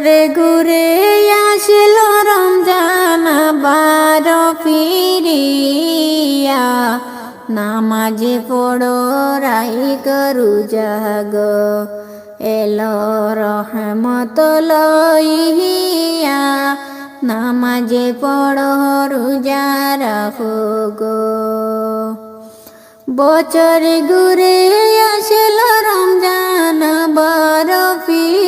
বছরে ঘুরে আসল রমজান, বার ফিরিয়া। নামাজে পড়ো, রাই করু জাগ। এলো রহমত লইয়া। নামাজে পড়ো, রোজা রাখো গো। বছর ঘুরে আসল রমজান, বার ফিরিয়া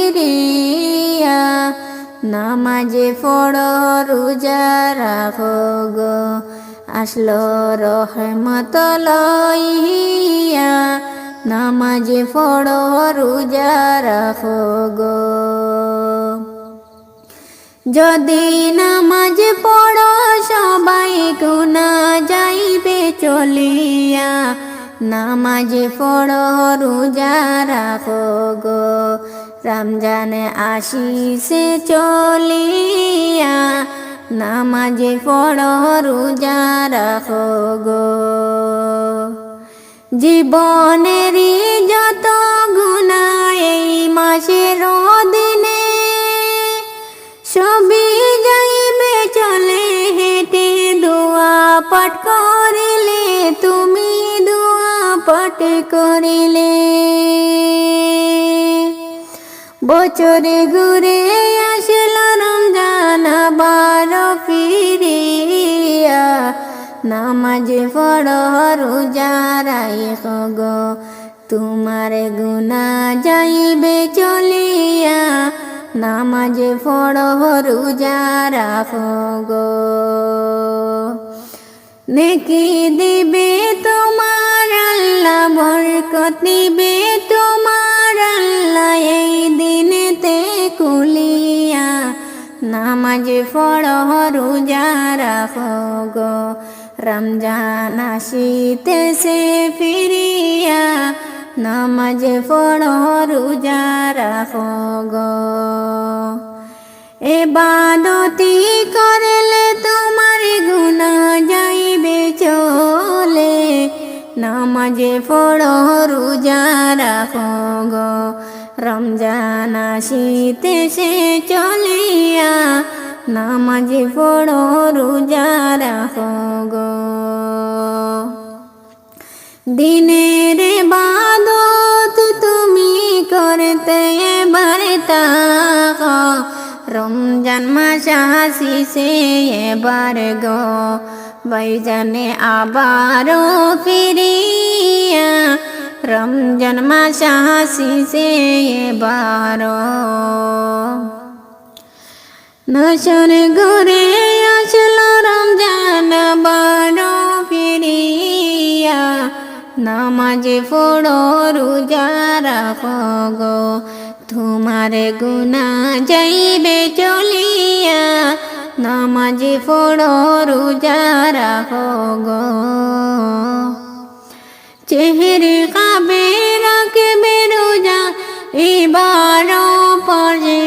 নামাজে পড়ো, রোজা রাখো গো। আসলো রহমত লইয়া নামাজে পড়ো, রোজা রাখো গো। যদি নামাজ পড়ো, সবাই গুনা যাইবে চলিয়া। নামাজ পড়ো, রোজা রাখো রমজানে আসিসে চলিয়া নামাজ পড়ো, রোজা রাখো গো। জীবনেরই যত গুণা এই মাসের দিনে, সবই যাইবে চলে, হেঁটে দোয়া পাঠ করিলে, তুমি দোয়া পাঠ করিলে। বছরে ঘুরে আসল রমজান বার ফিরিয়া। নামাজ পড়ো, রোজা রাইখ গো। তোমার গুনা যাইবে চলিয়া। নামাজ পড়ো, রোজা রাখো নেকি দিবে তোমার আল্লাহ, বরকত দিবে নামাজ পড়ো, রোজা রাখো গো। রমজান আসিতেছে ফিরিয়া, নামাজ পড়ো, রোজা রাখো গো। এবাদতি করলে তোমার গুণা যাইবে চলে। নামাজে পড়ো, রোজা রাখো গো। রমজান আসিতেছে চলিয়া নামাজে পড়ো, রোজা রাখো গো। দিনের বাদত তুমি করতে এবারে তাকো, রমজান মাস হাসিসে এবার গো। বৈজানে আবারও ফিরিয়া রমজান মাস হাসিসে এবারও নশর ঘুরে আসলো রমজান বারো ফিরিয়া নামাজ পড়ো রোজা রাখো গো তোমার গুণা যাইবে চলিয়া নামাজ পড়ো রোজা রাখো চেহারে কাবে রাখবে রোজা, এবারও পড়ে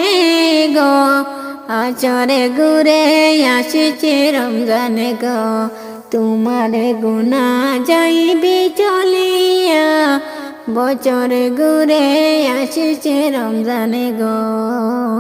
গো। আচরে ঘুরে আসছে রমজান গো, তোমার গুণা যাইবে চলিয়া। বছর ঘুরে আসছে রমজান গো।